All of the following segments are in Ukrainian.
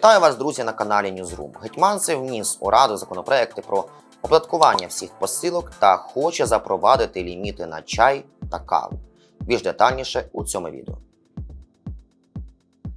Вітаю вас, друзі, на каналі Newsroom. Гетьманцев вніс у раду законопроекти про оподаткування всіх посилок та хоче запровадити ліміти на чай та каву. Більш детальніше у цьому відео.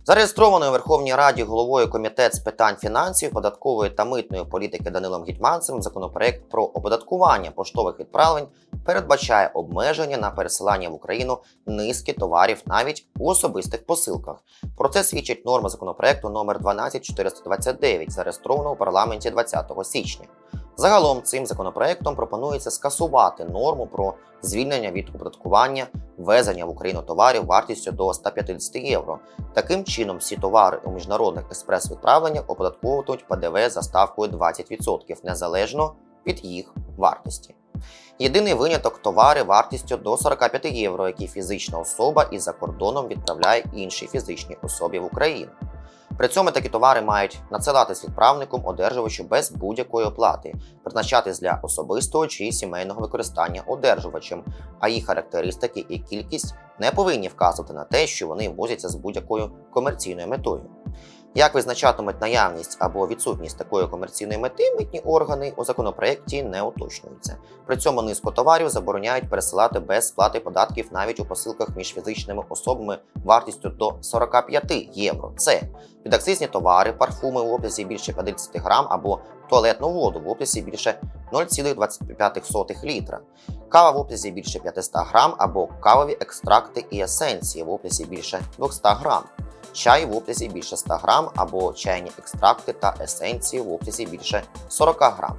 Зареєстрований у Верховній Раді головою комітет з питань фінансів, податкової та митної політики Данилом Гетьманцевим законопроект про оподаткування поштових відправлень передбачає обмеження на пересилання в Україну низки товарів навіть у особистих посилках. Про це свідчить норма законопроекту номер 12429, зареєстрована у парламенті 20 січня. Загалом цим законопроектом пропонується скасувати норму про звільнення від оподаткування ввезення в Україну товарів вартістю до 150 євро. Таким чином, всі товари у міжнародних експрес-відправленнях оподатковуватимуть ПДВ за ставкою 20% незалежно від їх вартості. Єдиний виняток товари вартістю до 45 євро, які фізична особа із-за кордоном відправляє іншій фізичній особі в Україну. При цьому такі товари мають надсилатись відправником одержувачу без будь-якої оплати, призначатись для особистого чи сімейного використання одержувачем, а їх характеристики і кількість не повинні вказувати на те, що вони возяться з будь-якою комерційною метою. Як визначатимуть наявність або відсутність такої комерційної мети, митні органи у законопроекті не уточнюються. При цьому низку товарів забороняють пересилати без сплати податків навіть у посилках між фізичними особами вартістю до 45 євро. Це підакцизні товари, парфуми в обсязі більше 50 грам або туалетну воду в обсязі більше 0,25 літра, кава в обсязі більше 500 грам або кавові екстракти і есенції в обсязі більше 200 грам. Чай в обсязі більше 100 грам або чайні екстракти та есенції в обсязі більше 40 грам.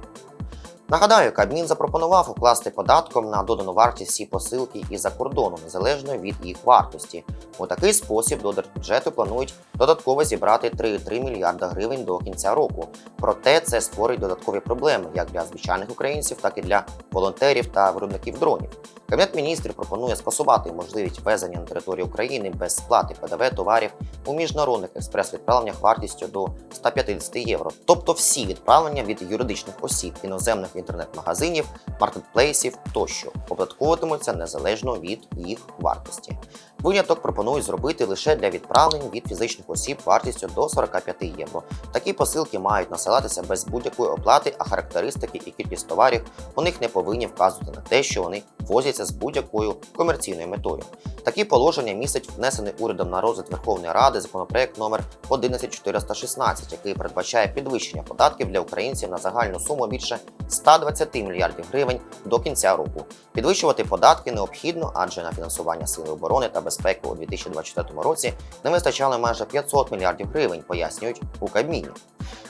Нагадаю, Кабмін запропонував укласти податком на додану вартість всі посилки із-за кордону, незалежно від їх вартості. У такий спосіб до держбюджету планують додатково зібрати 3,3 мільярда гривень до кінця року. Проте це створить додаткові проблеми як для звичайних українців, так і для волонтерів та виробників дронів. Кабінет міністрів пропонує скасувати можливість ввезення на територію України без сплати ПДВ товарів у міжнародних експрес-відправленнях вартістю до 150 євро, тобто всі відправлення від юридичних осіб, іноземних інтернет-магазинів, маркетплейсів тощо оподатковуватимуться незалежно від їх вартості. Виняток пропонують зробити лише для відправлень від фізичних осіб вартістю до 45 євро. Такі посилки мають насилатися без будь-якої оплати, а характеристики і кількість товарів у них не повинні вказувати на те, що вони возяться з будь-якою комерційною метою. Такі положення містять внесений урядом на розгляд Верховної Ради законопроект номер 11416, який передбачає підвищення податків для українців на загальну суму більше 120 мільярдів гривень до кінця року. Підвищувати податки необхідно, адже на фінансування сили оборони та безпеки у 2024 році не вистачало майже 500 мільярдів гривень, пояснюють у Кабміні.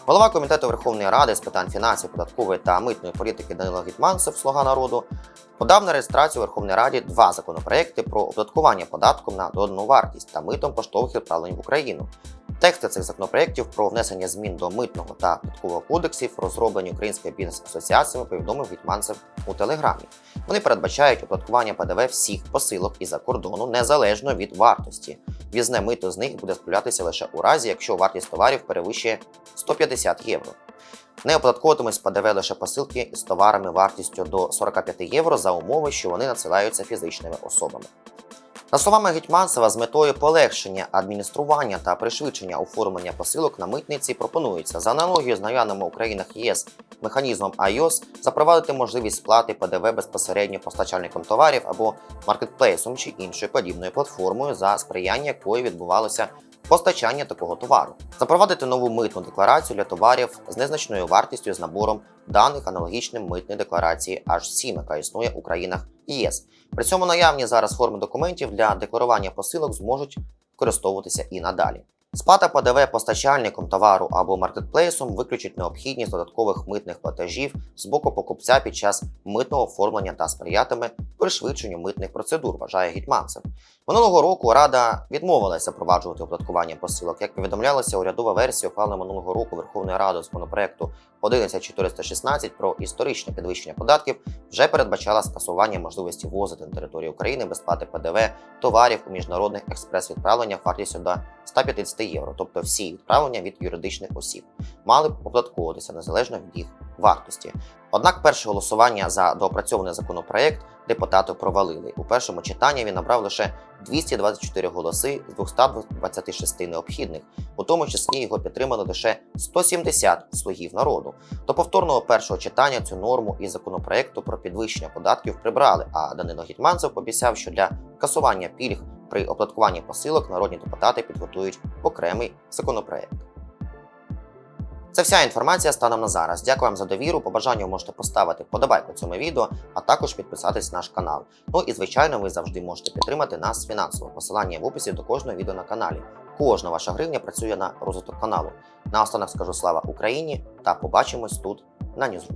Голова комітету Верховної Ради з питань фінансів, податкової та митної політики Данило Гітманцев, слуга народу, подав на реєстрацію у Верховній Раді два законопроекти про оподаткування податком на додану вартість та митом поштових відправлень в Україну. Тексти цих законопроєктів про внесення змін до митного та податкового кодексів, розроблені Українською бізнес-асоціаціями, повідомив Гетманцев у Телеграмі. Вони передбачають оподаткування ПДВ всіх посилок із-за кордону незалежно від вартості. Візне мито з них буде справлятися лише у разі, якщо вартість товарів перевищує 150 євро. Не оподатковуватимуть ПДВ лише посилки з товарами вартістю до 45 євро за умови, що вони надсилаються фізичними особами. За словами Гетьманцева, з метою полегшення адміністрування та пришвидшення оформлення посилок на митниці пропонується за аналогією з наявними у країнах ЄС механізмом IOS запровадити можливість сплати ПДВ безпосередньо постачальником товарів або маркетплейсом чи іншою подібною платформою, за сприяння якої відбувалося постачання такого товару, запровадити нову митну декларацію для товарів з незначною вартістю з набором даних аналогічним митної декларації H7, яка існує у країнах ЄС. При цьому наявні зараз форми документів для декларування посилок зможуть використовуватися і надалі. Сплата ПДВ постачальником товару або маркетплейсом виключить необхідність додаткових митних платежів з боку покупця під час митного оформлення та сприятиме пришвидшенню митних процедур, вважає Гетьманцев. Минулого року Рада відмовилася запроваджувати оподаткування посилок. Як повідомлялося, урядова версія ухвалена минулого року Верховною Радою законопроекту 11416 про історичне підвищення податків вже передбачала скасування можливості ввозити на територію України без сплати ПДВ товарів у міжнародних експрес-відправленнях вартістю до 150 євро, тобто всі відправлення від юридичних осіб, мали б оподатковуватися незалежно від їх вартості. Однак перше голосування за доопрацьований законопроект депутати провалили. У першому читанні він набрав лише 224 голоси з 226 необхідних, у тому числі його підтримали лише 170 слугів народу. До повторного першого читання цю норму із законопроекту про підвищення податків прибрали. А Данило Гетьманцев пообіцяв, що для касування пільг при оподаткуванні посилок народні депутати підготують окремий законопроект. Це вся інформація станом на зараз. Дякую вам за довіру. По бажанню можете поставити подобайку цьому відео, а також підписатись на наш канал. Ну і звичайно, ви завжди можете підтримати нас фінансово. Посилання в описі до кожного відео на каналі. Кожна ваша гривня працює на розвиток каналу. Наостанок скажу слава Україні та побачимось тут на Ньюзру.